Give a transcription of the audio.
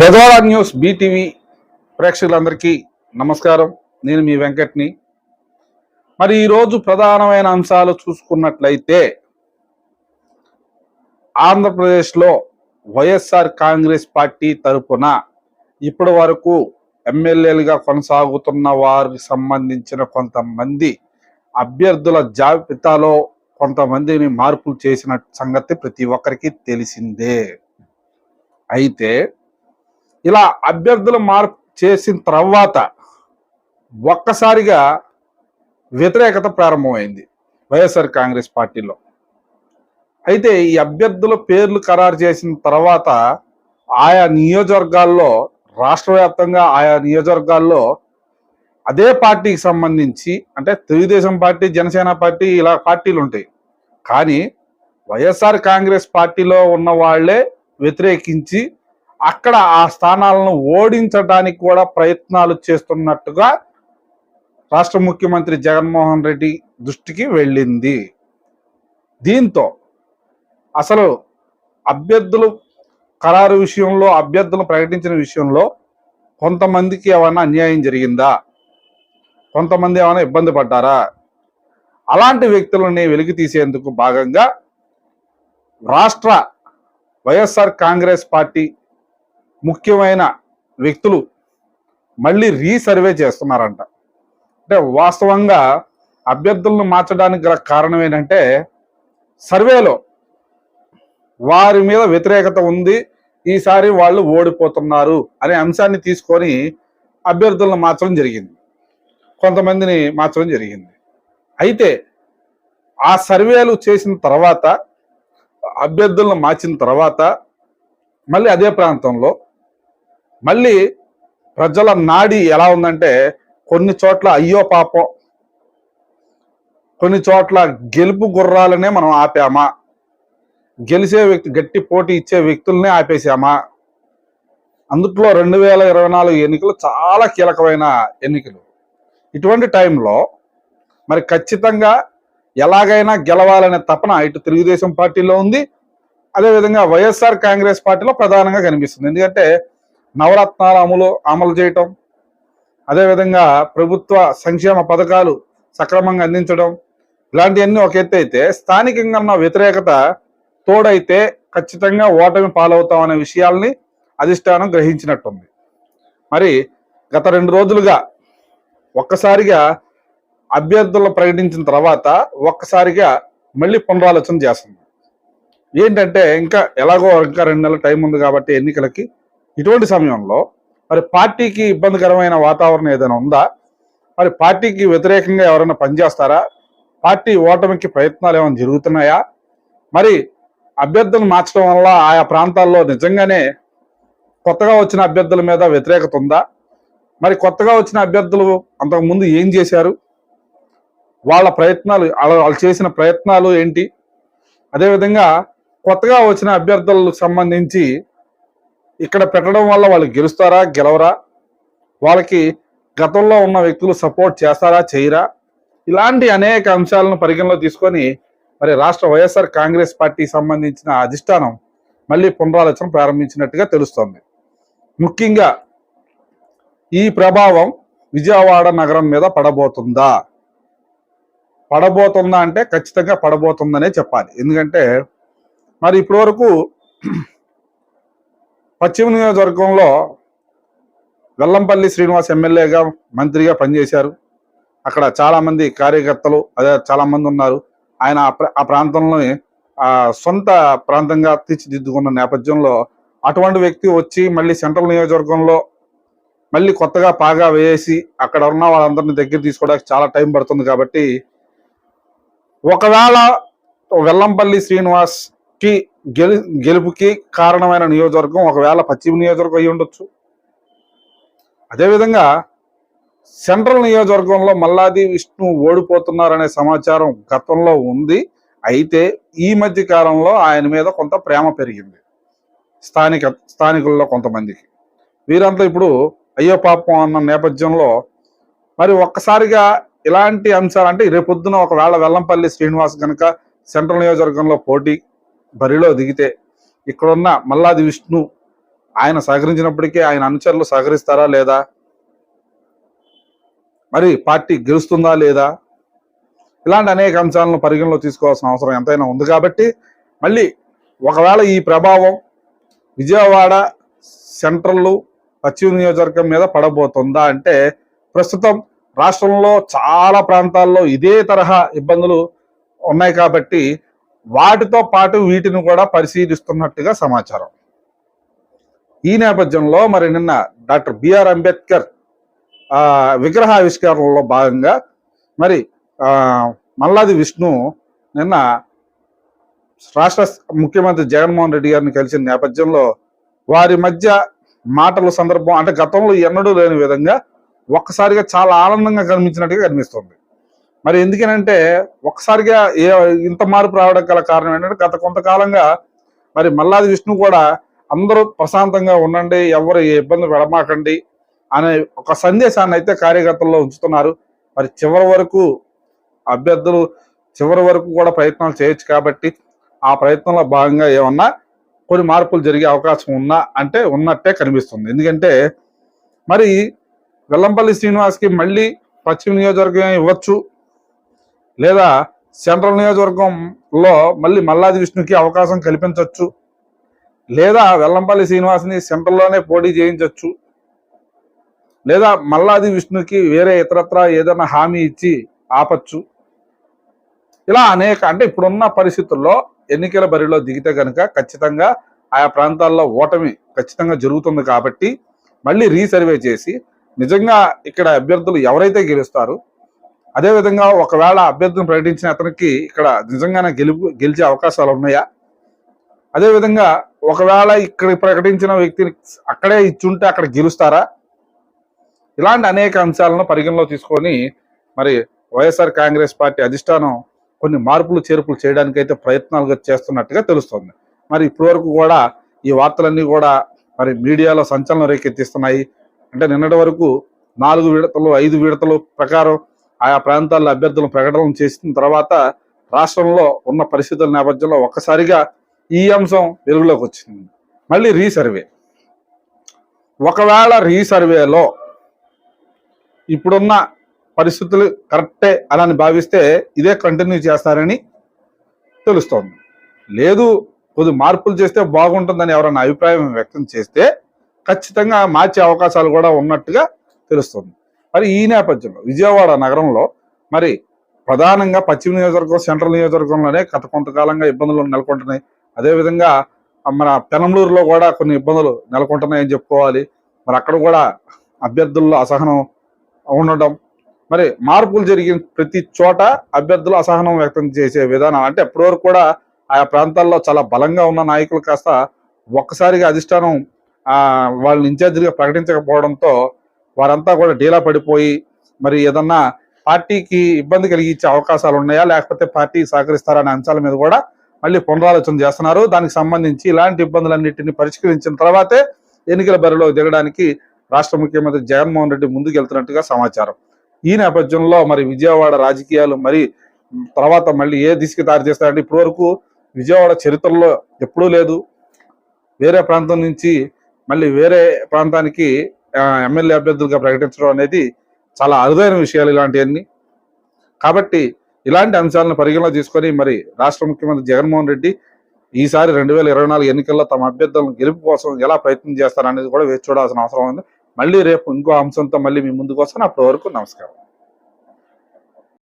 బెదవాడ news BTV ప్రేక్షకులందరికీ నమస్కారం. నేను మీ వెంకట్ని. మరి ఈరోజు ప్రధానమైన అంశాలు చూసుకున్నట్లయితే ఆంధ్రప్రదేశ్లో వైఎస్ఆర్ కాంగ్రెస్ పార్టీ తరపున ఇప్పటి వరకు ఎమ్మెల్యేలుగా కొనసాగుతున్న వారికి సంబంధించిన కొంతమంది అభ్యర్థుల జాబితాలో కొంతమందిని మార్పులు చేసిన సంగతి ప్రతి ఒక్కరికి తెలిసిందే. అయితే ఇలా అభ్యర్థులు మార్పు చేసిన తర్వాత ఒక్కసారిగా వ్యతిరేకత ప్రారంభమైంది వైఎస్ఆర్ కాంగ్రెస్ పార్టీలో. అయితే ఈ అభ్యర్థుల పేర్లు ఖరారు చేసిన తర్వాత ఆయా నియోజకవర్గాల్లో రాష్ట్ర వ్యాప్తంగా ఆయా నియోజకవర్గాల్లో అదే పార్టీకి సంబంధించి అంటే తెలుగుదేశం పార్టీ జనసేన పార్టీ ఇలా పార్టీలు ఉంటాయి. కానీ వైఎస్ఆర్ కాంగ్రెస్ పార్టీలో ఉన్న వాళ్ళే వ్యతిరేకించి అక్కడ ఆ స్థానాలను ఓడించడానికి కూడా ప్రయత్నాలు చేస్తున్నట్టుగా రాష్ట్ర ముఖ్యమంత్రి జగన్మోహన్ రెడ్డి దృష్టికి వెళ్ళింది. దీంతో అసలు అభ్యర్థులు ఖరారు విషయంలో అభ్యర్థులు ప్రకటించిన విషయంలో కొంతమందికి ఏమైనా అన్యాయం జరిగిందా? కొంతమంది ఏమైనా ఇబ్బంది పడ్డారా? అలాంటి వ్యక్తులని వెలికి తీసేందుకు భాగంగా రాష్ట్ర వైఎస్ఆర్ కాంగ్రెస్ పార్టీ ముఖ్యమైన వ్యక్తులు మళ్ళీ రీసర్వే చేస్తున్నారంట. అంటే వాస్తవంగా అభ్యర్థులను మార్చడానికి గల కారణం ఏంటంటే సర్వేలో వారి మీద వ్యతిరేకత ఉంది ఈసారి వాళ్ళు ఓడిపోతున్నారు అనే అంశాన్ని తీసుకొని అభ్యర్థులను మార్చడం జరిగింది. కొంతమందిని మార్చడం జరిగింది. అయితే ఆ సర్వేలు చేసిన తర్వాత అభ్యర్థులను మార్చిన తర్వాత మళ్ళీ అదే ప్రాంతంలో మళ్ళీ ప్రజల నాడి ఎలా ఉందంటే కొన్ని చోట్ల అయ్యో పాపం కొన్ని చోట్ల గెలుపు గుర్రాలనే మనం ఆపామా? గెలిచే వ్యక్తి గట్టి పోటీ ఇచ్చే వ్యక్తులనే ఆపేసామా అందుట్లో రెండు వేల ఇరవై నాలుగు ఎన్నికలు చాలా కీలకమైన ఎన్నికలు. ఇటువంటి టైంలో మరి ఖచ్చితంగా ఎలాగైనా గెలవాలనే తపన ఇటు తెలుగుదేశం పార్టీలో ఉంది. అదేవిధంగా వైఎస్ఆర్ కాంగ్రెస్ పార్టీలో ప్రధానంగా కనిపిస్తుంది. ఎందుకంటే నవరత్నాలు అమలు అమలు చేయటం అదేవిధంగా ప్రభుత్వ సంక్షేమ పథకాలు సక్రమంగా అందించడం ఇలాంటివన్నీ ఒక ఎత్తు అయితే స్థానికంగా ఉన్న వ్యతిరేకత తోడైతే ఖచ్చితంగా ఓటమి పాలవుతాం అనే విషయాల్ని అధిష్టానం గ్రహించినట్టుంది. మరి గత రెండు రోజులుగా ఒక్కసారిగా అభ్యర్థులను ప్రకటించిన తర్వాత ఒక్కసారిగా మళ్ళీ పునరాలోచన చేస్తుంది ఏంటంటే ఇంకా ఎలాగో ఇంకా రెండు నెలల టైం ఉంది కాబట్టి ఎన్నికలకి ఇటువంటి సమయంలో మరి పార్టీకి ఇబ్బందికరమైన వాతావరణం ఏదైనా ఉందా? మరి పార్టీకి వ్యతిరేకంగా ఎవరైనా పనిచేస్తారా? పార్టీ ఓటమికి ప్రయత్నాలు ఏమైనా జరుగుతున్నాయా? మరి అభ్యర్థులను మార్చడం వల్ల ఆయా ప్రాంతాల్లో నిజంగానే కొత్తగా వచ్చిన అభ్యర్థుల మీద వ్యతిరేకత ఉందా? మరి కొత్తగా వచ్చిన అభ్యర్థులు అంతకుముందు ఏం చేశారు? వాళ్ళ ప్రయత్నాలు వాళ్ళు చేసిన ప్రయత్నాలు ఏంటి? అదేవిధంగా కొత్తగా వచ్చిన అభ్యర్థులకు సంబంధించి ఇక్కడ పెట్టడం వల్ల వాళ్ళు గెలుస్తారా గెలవరా? వాళ్ళకి గతంలో ఉన్న వ్యక్తులు సపోర్ట్ చేస్తారా చేయరా? ఇలాంటి అనేక అంశాలను పరిగణలో తీసుకొని మరి రాష్ట్ర వైఎస్ఆర్ కాంగ్రెస్ పార్టీకి సంబంధించిన అధిష్టానం మళ్ళీ పునరాలోచన ప్రారంభించినట్టుగా తెలుస్తోంది. ముఖ్యంగా ఈ ప్రభావం విజయవాడ నగరం మీద పడబోతుందా? పడబోతుందా అంటే ఖచ్చితంగా పడబోతుందనే చెప్పాలి. ఎందుకంటే మరి ఇప్పటి వరకు పశ్చిమ నియోజకవర్గంలో వెల్లంపల్లి శ్రీనివాస్ ఎమ్మెల్యేగా మంత్రిగా పనిచేశారు. అక్కడ చాలామంది కార్యకర్తలు అదే చాలా మంది ఉన్నారు. ఆయన ఆ ప్రాంతంలోని సొంత ప్రాంతంగా తీర్చిదిద్దుకున్న నేపథ్యంలో అటువంటి వ్యక్తి వచ్చి మళ్ళీ సెంట్రల్ నియోజకవర్గంలో మళ్ళీ కొత్తగా పాగా వేసి అక్కడ ఉన్న వాళ్ళందరినీ దగ్గర తీసుకోవడానికి చాలా టైం పడుతుంది కాబట్టి ఒకవేళ వెల్లంపల్లి శ్రీనివాస్ కి గెలు గెలుపుకి కారణమైన నియోజకవర్గం ఒకవేళ పశ్చిమ నియోజకవర్గం అయి ఉండొచ్చు. అదేవిధంగా సెంట్రల్ నియోజకవర్గంలో మల్లాది విష్ణు ఓడిపోతున్నారనే సమాచారం గతంలో ఉంది. అయితే ఈ మధ్య కాలంలో ఆయన మీద కొంత ప్రేమ పెరిగింది. స్థానిక స్థానికుల్లో కొంతమందికి. వీరంతా ఇప్పుడు అయ్యో పాపం అన్న నేపథ్యంలో మరి ఒక్కసారిగా ఇలాంటి అంశాలు అంటే రేపొద్దున ఒకవేళ వెల్లంపల్లి శ్రీనివాస్ కనుక సెంట్రల్ నియోజకవర్గంలో పోటీ బరిలో దిగితే ఇక్కడున్న మల్లాది విష్ణు ఆయన సహకరించినప్పటికీ ఆయన అనుచరులు సహకరిస్తారా లేదా? మరి పార్టీ గెలుస్తుందా లేదా? ఇలాంటి అనేక అంశాలను పరిగణలో తీసుకోవాల్సిన అవసరం ఎంతైనా ఉంది కాబట్టి మళ్ళీ ఒకవేళ ఈ ప్రభావం విజయవాడ సెంట్రల్ పశ్చిమ నియోజకవర్గం మీద పడబోతుందా అంటే ప్రస్తుతం రాష్ట్రంలో చాలా ప్రాంతాల్లో ఇదే తరహా ఇబ్బందులు ఉన్నాయి కాబట్టి వాటితో పాటు వీటిని కూడా పరిశీలిస్తున్నట్టుగా సమాచారం. ఈ నేపథ్యంలో మరి నిన్న డాక్టర్ బిఆర్ అంబేద్కర్ విగ్రహ విగ్రహావిష్కరణలో భాగంగా మరి మల్లాది విష్ణు నిన్న రాష్ట్ర ముఖ్యమంత్రి జగన్మోహన్ రెడ్డి గారిని కలిసిన నేపథ్యంలో వారి మధ్య మాటల సందర్భం అంటే గతంలో ఎన్నడూ లేని విధంగా ఒక్కసారిగా చాలా ఆనందంగా కనిపించినట్టుగా కనిపిస్తుంది. మరి ఎందుకనంటే ఒక్కసారిగా ఏ ఇంత మార్పు రావడం గల కారణం ఏంటంటే గత కొంతకాలంగా మరి మల్లాది విష్ణు కూడా అందరూ ప్రశాంతంగా ఉండండి ఎవరు ఏ ఇబ్బంది పడమాకండి అనే ఒక సందేశాన్ని అయితే కార్యకర్తల్లో ఉంచుతున్నారు. మరి చివరి వరకు అభ్యర్థులు చివరి వరకు కూడా ప్రయత్నాలు చేయొచ్చు కాబట్టి ఆ ప్రయత్నంలో భాగంగా ఏమన్నా కొన్ని మార్పులు జరిగే అవకాశం ఉన్నా అంటే ఉన్నట్టే కనిపిస్తుంది. ఎందుకంటే మరి వెల్లంపల్లి శ్రీనివాస్కి మళ్ళీ పశ్చిమ నియోజకవర్గం ఇవ్వచ్చు. లేదా సెంట్రల్ నియోజకవర్గంలో మళ్ళీ మల్లాది విష్ణుకి అవకాశం కల్పించవచ్చు లేదా వెల్లంపల్లి శ్రీనివాస్ని సెంట్రల్లోనే పోటీ చేయించవచ్చు లేదా మల్లాది విష్ణుకి వేరే ఇతరత్ర ఏదైనా హామీ ఇచ్చి ఆపచ్చు. ఇలా అనేక అంటే ఇప్పుడున్న పరిస్థితుల్లో ఎన్నికల బరిలో దిగితే కనుక ఖచ్చితంగా ఆయా ప్రాంతాల్లో ఓటమి ఖచ్చితంగా జరుగుతుంది కాబట్టి మళ్ళీ రీసర్వే చేసి నిజంగా ఇక్కడ అభ్యర్థులు ఎవరైతే గెలుస్తారు అదేవిధంగా ఒకవేళ అభ్యర్థిని ప్రకటించిన అతనికి ఇక్కడ నిజంగానే గెలుపు గెలిచే అవకాశాలు ఉన్నాయా? అదేవిధంగా ఒకవేళ ఇక్కడ ప్రకటించిన వ్యక్తిని అక్కడే ఇచ్చుంటే అక్కడ గెలుస్తారా? ఇలాంటి అనేక అంశాలను పరిగణలో తీసుకొని మరి వైఎస్ఆర్ కాంగ్రెస్ పార్టీ అధిష్టానం కొన్ని మార్పులు చేర్పులు చేయడానికి అయితే ప్రయత్నాలు చేస్తున్నట్టుగా తెలుస్తుంది. మరి ఇప్పటివరకు కూడా ఈ వార్తలన్నీ కూడా మరి మీడియాలో సంచలనం రేకెత్తిస్తున్నాయి. అంటే నిన్నటి వరకు నాలుగు విడతలు ఐదు విడతలు ప్రకారం ఆయా ప్రాంతాల్లో అభ్యర్థులను ప్రకటన చేసిన తర్వాత రాష్ట్రంలో ఉన్న పరిస్థితుల నేపథ్యంలో ఒక్కసారిగా ఈ అంశం వెలుగులోకి వచ్చింది. మళ్ళీ రీసర్వే. ఒకవేళ రీసర్వేలో ఇప్పుడున్న పరిస్థితులు కరెక్టే అని భావిస్తే ఇదే కంటిన్యూ చేస్తారని తెలుస్తోంది. లేదు కొద్ది మార్పులు చేస్తే బాగుంటుందని ఎవరైనా అభిప్రాయం వ్యక్తం చేస్తే ఖచ్చితంగా మార్చే అవకాశాలు కూడా ఉన్నట్టుగా తెలుస్తుంది. మరి ఈ నేపథ్యంలో విజయవాడ నగరంలో మరి ప్రధానంగా పశ్చిమ నియోజకవర్గం సెంట్రల్ నియోజకవర్గంలోనే గత కొంతకాలంగా ఇబ్బందులు నెలకొంటున్నాయి. అదేవిధంగా మన పెనంలూరులో కూడా కొన్ని ఇబ్బందులు నెలకొంటున్నాయని చెప్పుకోవాలి. మరి అక్కడ కూడా అభ్యర్థుల్లో అసహనం ఉండడం. మరి మార్పులు జరిగిన ప్రతి చోట అభ్యర్థులు అసహనం వ్యక్తం చేసే విధానం అంటే ఎప్పటివరకు కూడా ఆయా ప్రాంతాల్లో చాలా బలంగా ఉన్న నాయకులు కాస్త ఒక్కసారిగా అధిష్టానం వాళ్ళని ఇన్ఛార్జిగా ప్రకటించకపోవడంతో వారంతా కూడా డీలా పడిపోయి మరి ఏదన్నా పార్టీకి ఇబ్బంది కలిగించే అవకాశాలు ఉన్నాయా? లేకపోతే పార్టీ సహకరిస్తారా అనే అంశాల మీద కూడా మళ్ళీ పునరాలోచన చేస్తున్నారు. దానికి సంబంధించి ఇలాంటి ఇబ్బందులన్నింటినీ పరిష్కరించిన తర్వాతే ఎన్నికల బరిలో దిగడానికి రాష్ట్ర ముఖ్యమంత్రి జగన్మోహన్ రెడ్డి ముందుకెళ్తున్నట్టుగా సమాచారం. ఈ నేపథ్యంలో మరి విజయవాడ రాజకీయాలు మరి తర్వాత మళ్ళీ ఏ దిశకి దారి చేస్తారంటే ఇప్పటి వరకు విజయవాడ చరిత్రలో ఎప్పుడూ లేదు. వేరే ప్రాంతం నుంచి మళ్ళీ వేరే ప్రాంతానికి ఎమ్మెల్యే అభ్యర్థులుగా ప్రకటించడం అనేది చాలా అరుదైన విషయాలు ఇలాంటివన్నీ. కాబట్టి ఇలాంటి అంశాలను పరిగణలో తీసుకొని మరి రాష్ట్ర ముఖ్యమంత్రి జగన్మోహన్ రెడ్డి ఈసారి రెండు వేల ఇరవై నాలుగు ఎన్నికల్లో తమ అభ్యర్థులను గెలుపు కోసం ఎలా ప్రయత్నం చేస్తారనేది కూడా వేచి చూడాల్సిన అవసరం ఉంది. మళ్ళీ రేపు ఇంకో అంశంతో మళ్ళీ మీ ముందుకు వస్తాను. అప్పటి వరకు నమస్కారం.